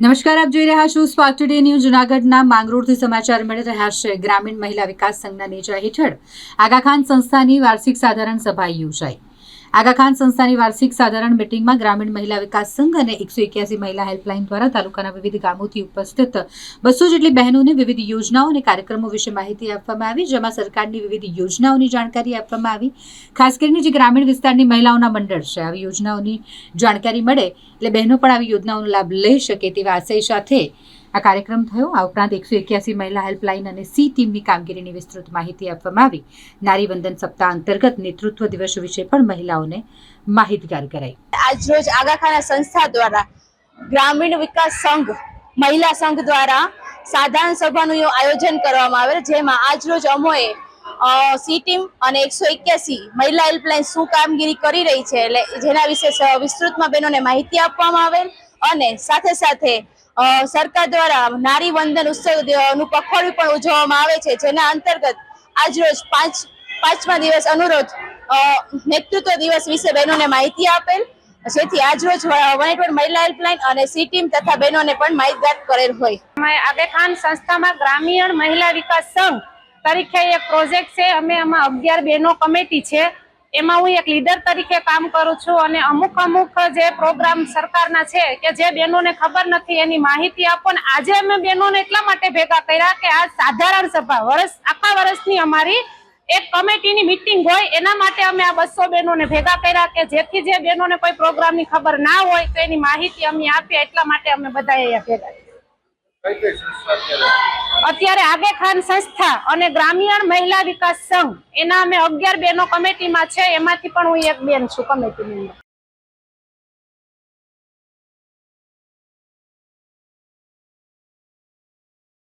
નમસ્કાર, આપ જોઈ રહ્યા છો સ્પાર્ક ટુડે ન્યૂઝ જુનાગઢના માંગરોળથી સમાચાર મળી રહ્યા છે. ગ્રામીણ મહિલા વિકાસ સંઘના નેજા હેઠળ આગાખાન સંસ્થાની વાર્ષિક સાધારણ સભા યોજાઈ. આગા ખાન સંસ્થાની વાર્ષિક સાધારણ મિટિંગમાં ગ્રામીણ મહિલા વિકાસ સંઘ અને એકસો એક્યાસી મહિલા હેલ્પલાઇન દ્વારા તાલુકાના વિવિધ ગામોથી ઉપસ્થિત બસો જેટલી બહેનોને વિવિધ યોજનાઓ અને કાર્યક્રમો વિશે માહિતી આપવામાં આવી, જેમાં સરકારની વિવિધ યોજનાઓની જાણકારી આપવામાં આવી. ખાસ કરીને જે ગ્રામીણ વિસ્તારની મહિલાઓના મંડળ છે, આવી યોજનાઓની જાણકારી મળે એટલે બહેનો પણ આવી યોજનાઓનો લાભ લઈ શકે તેવા આશય સાથે આ કાર્યક્રમ થયો. આ ઉપરાંત એકસો એક્યાસી મહિલા હેલ્પલાઇન અને સી ટીમની કામગીરીની વિસ્તૃત માહિતી આપવામાં આવી. નારી વંદન સપ્તાહ અંતર્ગત નેતૃત્વ દિવસ વિશે પણ મહિલાઓને માહિતગાર કરાઈ. આજરોજ આગાખાના સંસ્થા દ્વારા ગ્રામીણ વિકાસ સંઘ, મહિલા સંઘ દ્વારા સાધારણ સભાનું આયોજન કરવામાં આવેલ, જેમાં આજરોજ અમોએ સી ટીમ અને એકસો એક્યાસી મહિલા હેલ્પલાઇન શું કામગીરી કરી રહી છે એટલે જેના વિશે વિસ્તૃતમાં બહેનોને માહિતી આપવામાં આવેલ અને સાથે સાથે સરકાર દ્વારા નારી વંદન ઉત્સવનું પખવાડિયું પણ ઉજવવામાં આવે છે, જેના અંતર્ગત આજરોજ પાંચ, પાંચમા દિવસ અનુરોધ નેતૃત્વ દિવસ વિશે બહેનોને માહિતી આપેલ. જેથી આજરોજ વનેટવડ મહિલા હેલ્પલાઇન અને સી ટીમ તથા બહેનોને પણ માહિતગાર કરેલ હોય. અમે આગે ખાન સંસ્થામાં ગ્રામીણ મહિલા વિકાસ સંઘ તરીકે એક પ્રોજેક્ટ છે. અમે આમાં અગિયાર બહેનો કમિટી છે. એમાં હું એક લીડર તરીકે કામ કરું છું અને અમુક અમુક જે પ્રોગ્રામ સરકારના છે કે જે બહેનોને ખબર નથી, એની માહિતી આપો ને. આજે અમે બહેનોને એટલા માટે ભેગા કર્યા કે આ સાધારણ સભા, વર્ષ, આખા વર્ષની અમારી એક કમિટીની મિટિંગ હોય, એના માટે અમે આ બસો બહેનોને ભેગા કર્યા કે જેથી જે બહેનોને કોઈ પ્રોગ્રામની ખબર ના હોય, તો એની માહિતી અમે આપીએ, એટલા માટે અમે બધા અહીંયા ભેગા અત્યારે આગે ખાન સંસ્થા અને ગ્રામીણ મહિલા વિકાસ સંઘ, એના અમે અગિયાર બેનો કમિટીમાં છે, એમાંથી પણ હું એક બેન છું કમિટી અંદર.